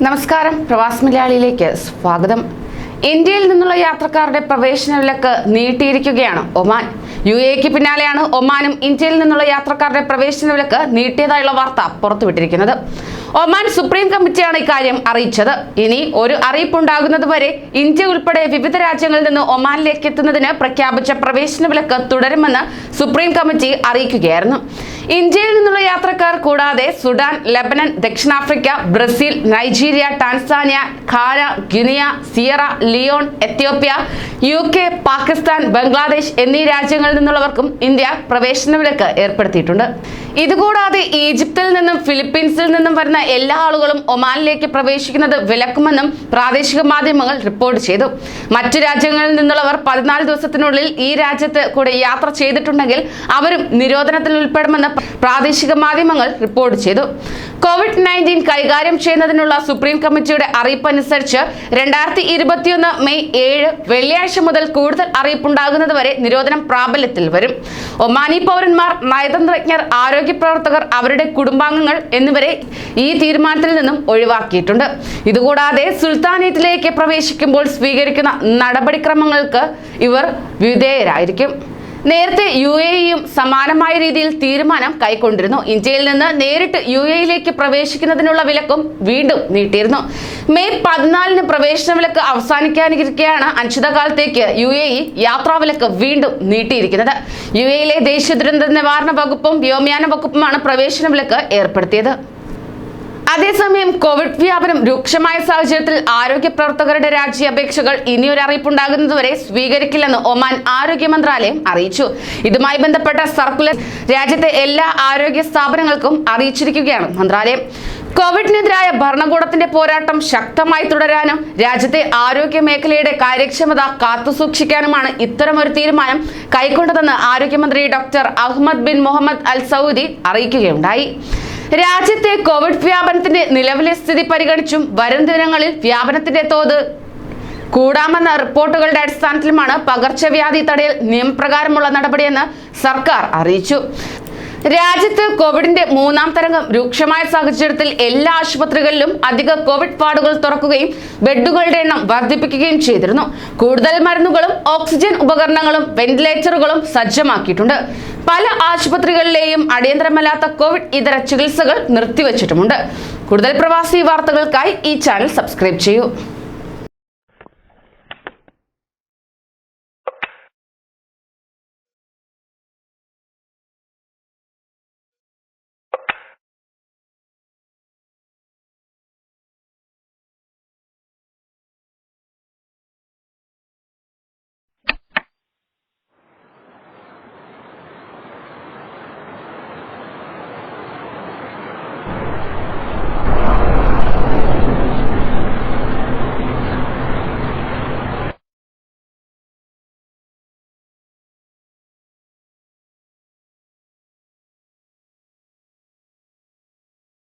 നമസ്കാരം. പ്രവാസ് മലയാളിയിലേക്ക് സ്വാഗതം. ഇന്ത്യയിൽ നിന്നുള്ള യാത്രക്കാരുടെ പ്രവേശന വിലക്ക് നീട്ടിയിരിക്കുകയാണ് ഒമാൻ. യു എക്ക് പിന്നാലെയാണ് ഒമാനും ഇന്ത്യയിൽ നിന്നുള്ള യാത്രക്കാരുടെ പ്രവേശന വിലക്ക് നീട്ടിയതായുള്ള വാർത്ത പുറത്തുവിട്ടിരിക്കുന്നത്. ഒമാൻ സുപ്രീം കമ്മിറ്റിയാണ് ഇക്കാര്യം അറിയിച്ചത്. ഇനി ഒരു അറിയിപ്പുണ്ടാകുന്നത് വരെ ഇന്ത്യ ഉൾപ്പെടെ വിവിധ രാജ്യങ്ങളിൽ നിന്ന് ഒമാനിലേക്ക് എത്തുന്നതിന് പ്രഖ്യാപിച്ച പ്രവേശന വിലക്ക് തുടരുമെന്ന് സുപ്രീം കമ്മിറ്റി അറിയിക്കുകയായിരുന്നു. ഇന്ത്യയിൽ നിന്നുള്ള യാത്രക്കാർ കൂടാതെ സുഡാൻ ലബനൻ ദക്ഷിണാഫ്രിക്ക Brazil Nigeria Tanzania ഖാര Guinea Sierra Leone Ethiopia U K Pakistan Bangladesh എന്നീ രാജ്യങ്ങളിൽ നിന്നുള്ളവർക്കും ഇന്ത്യ പ്രവേശന വിലക്ക് ഏർപ്പെടുത്തിയിട്ടുണ്ട്. ഇതുകൂടാതെ ഈജിപ്തിൽ നിന്നും ഫിലിപ്പീൻസിൽ നിന്നും വരുന്ന എല്ലാ ആളുകളും ഒമാനിലേക്ക് പ്രവേശിക്കുന്നത് വിലക്കുമെന്നും പ്രാദേശിക മാധ്യമങ്ങൾ റിപ്പോർട്ട് ചെയ്തു. മറ്റു രാജ്യങ്ങളിൽ നിന്നുള്ളവർ പതിനാല് ദിവസത്തിനുള്ളിൽ ഈ രാജ്യത്ത് കൂടെ യാത്ര ചെയ്തിട്ടുണ്ടെങ്കിൽ അവരും നിരോധനത്തിൽ ഉൾപ്പെടുമെന്ന് പ്രാദേശിക മാധ്യമങ്ങൾ റിപ്പോർട്ട് ചെയ്തു. കോവിഡ് നയന്റീൻ കൈകാര്യം ചെയ്യുന്നതിനുള്ള സുപ്രീം കമ്മിറ്റിയുടെ അറിയിപ്പ് അനുസരിച്ച് രണ്ടായിരത്തി ഇരുപത്തിയൊന്ന് മെയ് ഏഴ് വെള്ളിയാഴ്ച മുതൽ കൂടുതൽ അറിയിപ്പുണ്ടാകുന്നത് വരെ നിരോധനം പ്രാബല്യത്തിൽ വരും. ഒമാനി പൗരന്മാർ നയതന്ത്രജ്ഞർ ആരോഗ്യ പ്രവർത്തകർ അവരുടെ കുടുംബാംഗങ്ങൾ എന്നിവരെ ഈ തീരുമാനത്തിൽ നിന്നും ഒഴിവാക്കിയിട്ടുണ്ട്. ഇതുകൂടാതെ സുൽത്താനേറ്റിലേക്ക് പ്രവേശിക്കുമ്പോൾ സ്വീകരിക്കുന്ന നടപടിക്രമങ്ങൾക്ക് ഇവർ വിധേയരായിരിക്കും. നേരത്തെ യു എയും സമാനമായ രീതിയിൽ തീരുമാനം കൈക്കൊണ്ടിരുന്നു. ഇന്ത്യയിൽ നിന്ന് നേരിട്ട് യു എയിലേക്ക് പ്രവേശിക്കുന്നതിനുള്ള വിലക്കും വീണ്ടും നീട്ടിയിരുന്നു. മെയ് പതിനാലിന് പ്രവേശന വിലക്ക് അവസാനിക്കാനിരിക്കെയാണ് അനിശ്ചിതകാലത്തേക്ക് യു എ ഇ യാത്രാവിലക്ക് വീണ്ടും നീട്ടിയിരിക്കുന്നത്. യു എയിലെ ദേശീയ ദുരന്ത നിവാരണ വകുപ്പും വ്യോമയാന വകുപ്പുമാണ് പ്രവേശന വിലക്ക് ഏർപ്പെടുത്തിയത്. അതേസമയം കോവിഡ് വ്യാപനം രൂക്ഷമായ സാഹചര്യത്തിൽ ആരോഗ്യ പ്രവർത്തകരുടെ രാജ്യ അപേക്ഷകൾ ഇനിയൊരു അറിയിപ്പുണ്ടാകുന്നതുവരെ സ്വീകരിക്കില്ലെന്ന് ഒമാൻ ആരോഗ്യ മന്ത്രാലയം അറിയിച്ചു. ഇതുമായി ബന്ധപ്പെട്ട സർക്കുലർ രാജ്യത്തെ എല്ലാ ആരോഗ്യ സ്ഥാപനങ്ങൾക്കും അറിയിച്ചിരിക്കുകയാണ് മന്ത്രാലയം. കോവിഡിനെതിരായ ഭരണകൂടത്തിന്റെ പോരാട്ടം ശക്തമായി തുടരാനും രാജ്യത്തെ ആരോഗ്യ മേഖലയുടെ കാര്യക്ഷമത കാത്തുസൂക്ഷിക്കാനുമാണ് ഇത്തരമൊരു തീരുമാനം കൈക്കൊണ്ടതെന്ന് ആരോഗ്യമന്ത്രി doctor Ahmed bin Mohammed Al Saudi അറിയിക്കുകയുണ്ടായി. രാജ്യത്തെ കോവിഡ് വ്യാപനത്തിന്റെ നിലവിലെ സ്ഥിതി പരിഗണിച്ചും വരും ദിനങ്ങളിൽ വ്യാപനത്തിന്റെ തോത് കൂടാമെന്ന റിപ്പോർട്ടുകളുടെ അടിസ്ഥാനത്തിലുമാണ് പകർച്ചവ്യാധി തടയൽ നിയമപ്രകാരമുള്ള നടപടിയെന്ന് സർക്കാർ അറിയിച്ചു. രാജ്യത്ത് കോവിഡിന്റെ മൂന്നാം തരംഗം രൂക്ഷമായ സാഹചര്യത്തിൽ എല്ലാ ആശുപത്രികളിലും അധിക കോവിഡ് വാർഡുകൾ തുറക്കുകയും ബെഡുകളുടെ എണ്ണം വർദ്ധിപ്പിക്കുകയും ചെയ്തിരുന്നു. കൂടുതൽ മരുന്നുകളും ഓക്സിജൻ ഉപകരണങ്ങളും വെന്റിലേറ്ററുകളും സജ്ജമാക്കിയിട്ടുണ്ട്. പല ആശുപത്രികളിലെയും അടിയന്തരമല്ലാത്ത കോവിഡ് ഇതര ചികിത്സകൾ നിർത്തിവച്ചിട്ടുമുണ്ട്. കൂടുതൽ പ്രവാസി വാർത്തകൾക്കായി ഈ ചാനൽ സബ്സ്ക്രൈബ് ചെയ്യൂ.